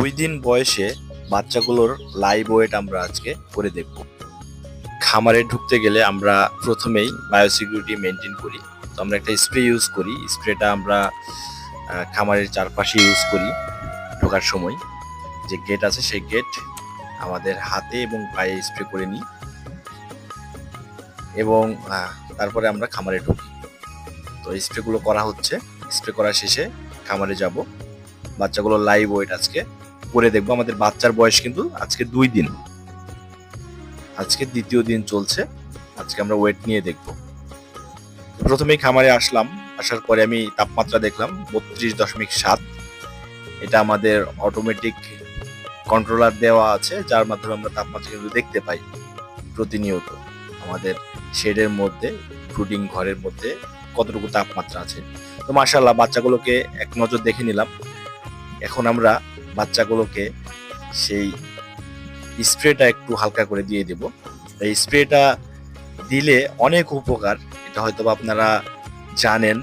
দুই দিন বয়সে বাচ্চাগুলোর লাইভ ওয়েট আমরা আজকে করে দেখব। খামারে ঢুকতে গেলে আমরা প্রথমেই বায়োসিকিউরিটি মেনটেন করি। তো আমরা একটা স্প্রে ইউজ করি। স্প্রেটা আমরা খামারের চারপাশে ইউজ করি ঢোকার সময়। যে গেট আছে সেই গেট আমাদের হাতে এবং পায়ে স্প্রে করে নিই এবং তারপরে আমরা খামারে ঢুকি। তো স্প্রেগুলো করা হচ্ছে। স্প্রে করা শেষে খামারে যাব। বাচ্চাগুলো লাইভ ওয়েট আজকে করে দেখব, আমাদের বাচ্চার বয়স কিন্তু আজকে দুই দিন। আজকে দ্বিতীয় দিন চলছে, আজকে আমরা ওয়েট নিয়ে দেখব। প্রথমেই খামারে আসলাম, আসার পরে আমি তাপমাত্রা দেখলাম বত্রিশ দশমিক সাত। এটা আমাদের অটোমেটিক কন্ট্রোলার দেওয়া আছে, যার মাধ্যমে আমরা তাপমাত্রা কিন্তু দেখতে পাই প্রতিনিয়ত। আমাদের শেডের মধ্যে ব্রুডিং ঘরের মধ্যে কতটুকু তাপমাত্রা আছে। তো মাশাল্লাহ বাচ্চাগুলোকে এক নজর দেখে নিলাম। এখন আমরা বাচ্চাগুলোকে সেই স্প্রেটা একটু হালকা করে দিয়ে দেব। এই স্প্রেটা দিলে অনেক উপকার। এটা হয়তো আপনারা জানেন,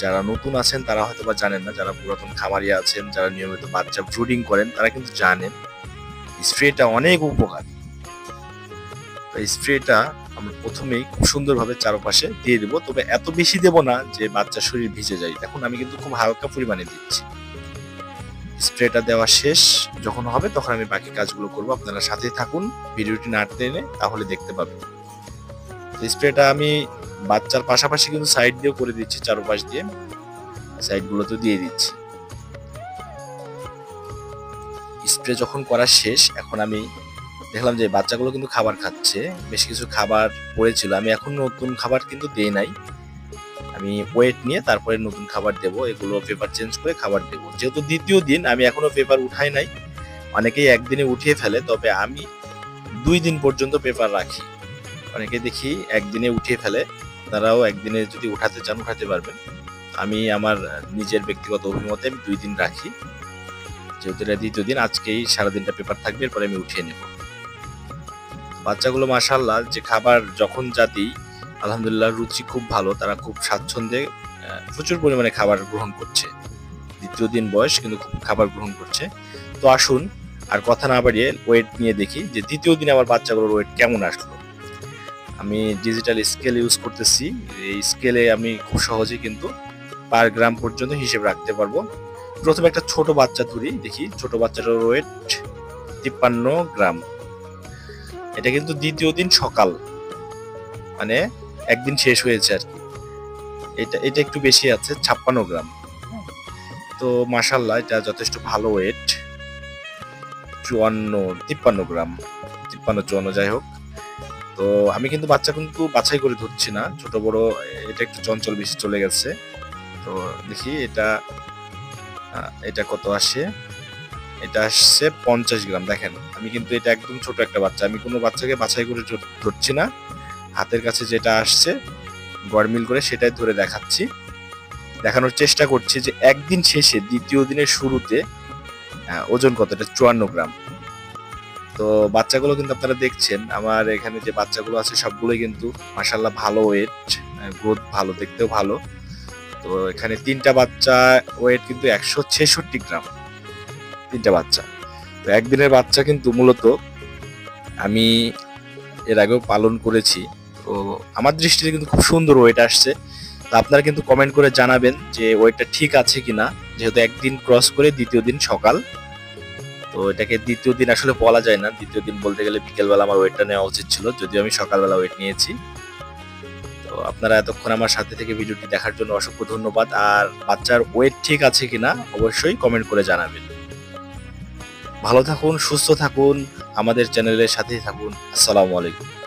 যারা নতুন আছেন তারা হয়তো বা জানেন না, যারা পুরাতন খামারি আছেন, যারা নিয়মিত বাচ্চা ব্রুডিং করেন তারা কিন্তু জানেন স্প্রেটা অনেক উপকার। এই স্প্রেটা আমরা প্রথমেই খুব সুন্দরভাবে চারপাশে দিয়ে দেবো, তবে এত বেশি দেব না যে বাচ্চা শরীর ভিজে যায়। এখন আমি কিন্তু খুব হালকা পরিমাণে দিচ্ছি। স্প্রেটা দেওয়া শেষ। যখন হবে তখন আমি বাকি কাজগুলো করব। আপনারা সাথে থাকুন। ভিডিওটি না টেনে তাহলে দেখতে পাবেন। স্প্রেটা আমি বাচ্চার পাশাপাশি কিন্তু সাইড দিয়েও করে দিচ্ছি, চারপাশ দিয়ে। সাইডগুলো তো দিয়ে দিচ্ছি। স্প্রে যখন করা শেষ, এখন আমি দেখলাম যে বাচ্চাগুলো কিন্তু খাবার খাচ্ছে। বেশ কিছু খাবার পড়েছিল। আমি এখন নতুন খাবার কিন্তু দেই নাই। আমি ওয়েট নিয়ে তারপরে নতুন খাবার দেবো, এগুলো পেপার চেঞ্জ করে খাবার দেবো। যেহেতু দ্বিতীয় দিন, আমি এখনও পেপার উঠাই নাই। অনেকেই একদিনে উঠিয়ে ফেলে, তবে আমি দুই দিন পর্যন্ত পেপার রাখি। অনেকে দেখি একদিনে উঠিয়ে ফেলে, তারাও একদিনে যদি উঠাতে চান, উঠাতে পারবেন। আমি আমার নিজের ব্যক্তিগত অভিমতে আমি দুই দিন রাখি। যেহেতু এটা দ্বিতীয় দিন, আজকেই সারাদিনটা পেপার থাকবে, এরপরে আমি উঠিয়ে নেব। বাচ্চাগুলো মাসাল্লাহ যে খাবার যখন যা দিই আলহামদুলিল্লাহ রুচি খুব ভালো, তারা খুব স্বাচ্ছন্দ্যে প্রচুর পরিমাণে খাবার গ্রহণ করছে। দ্বিতীয় দিন বয়স, কিন্তু খুব খাবার গ্রহণ করছে। তো আসুন, আর কথা না বাড়িয়ে ওয়েট নিয়ে দেখি যে দ্বিতীয় দিনে আমার বাচ্চাগুলোর ওয়েট কেমন আসলো। আমি ডিজিটাল স্কেল ইউজ করতেছি, এই স্কেলে আমি খুব সহজেই কিন্তু পার গ্রাম পর্যন্ত হিসেব রাখতে পারব। প্রথমে একটা ছোট বাচ্চা ধরি, দেখি, ছোট বাচ্চাটার ওয়েট তিপ্পান্ন গ্রাম এটা কিন্তু দ্বিতীয় দিন সকাল। মানে একদিন শেষ হয়েছে আর কি। এটা এটা একটু বেশি আছে, ছাপ্পান্ন গ্রাম। তো মাসাল্লাহ এটা যথেষ্ট ভালো ওয়েট চুয়ান্ন, তিপ্পান্ন গ্রাম। তিপ্পান্ন, চুয়ান্ন যাই হোক। তো আমি কিন্তু বাচ্চা কিন্তু বাছাই করে ধরছি না। ছোট, বড়, এটা একটু চঞ্চল বেশি চলে গেছে। তো দেখি এটা এটা কত আসে? এটা আসছে পঞ্চাশ গ্রাম, দেখেন। আমি কিন্তু এটা একদম ছোট একটা বাচ্চা। আমি কোনো বাচ্চাকে বাছাই করে ধরছি না। হাতের কাছে যেটা আসছে, গড়মিল করে সেটাই ধরে দেখাচ্ছি। দেখানোর চেষ্টা করছি যে একদিন শেষে দ্বিতীয় দিনের শুরুতে ওজন কত এটা চুয়ান্ন গ্রাম। তো বাচ্চাগুলো কিন্তু আপনারা দেখছেন, আমার এখানে যে বাচ্চাগুলো আছে সবগুলোই কিন্তু মাসাল্লাহ ভালো ওয়েট গ্রোথ ভালো, দেখতেও ভালো। তো এখানে তিনটা বাচ্চা ওয়েট কিন্তু একশো ছেষট্টি গ্রাম। তিনটা বাচ্চা। তো একদিনের বাচ্চা কিন্তু মূলত আমি এর আগেও পালন করেছি। তো আমার দৃষ্টিতে কিন্তু খুব সুন্দর ওয়েট আসছে। তো আপনারা কিন্তু কমেন্ট করে জানাবেন যে ওয়েটটা ঠিক আছে কিনা। যেহেতু একদিন ক্রস করে দ্বিতীয় দিন সকাল। তো এটাকে দ্বিতীয় দিন আসলে বলা যায় না। দ্বিতীয় দিন বলতে গেলে বিকেলবেলা আমার ওয়েটটা নেওয়া উচিত ছিল। যদিও আমি সকালবেলা ওয়েট নিয়েছি। তো আপনারা এতক্ষণ আমার সাথে থেকে ভিডিওটি দেখার জন্য অসংখ্য ধন্যবাদ। আর বাচ্চার ওয়েট ঠিক আছে কিনা অবশ্যই কমেন্ট করে জানাবেন। ভালো থাকুন, সুস্থ থাকুন, আমাদের চ্যানেলের সাথেই থাকুন। আসসালামু আলাইকুম।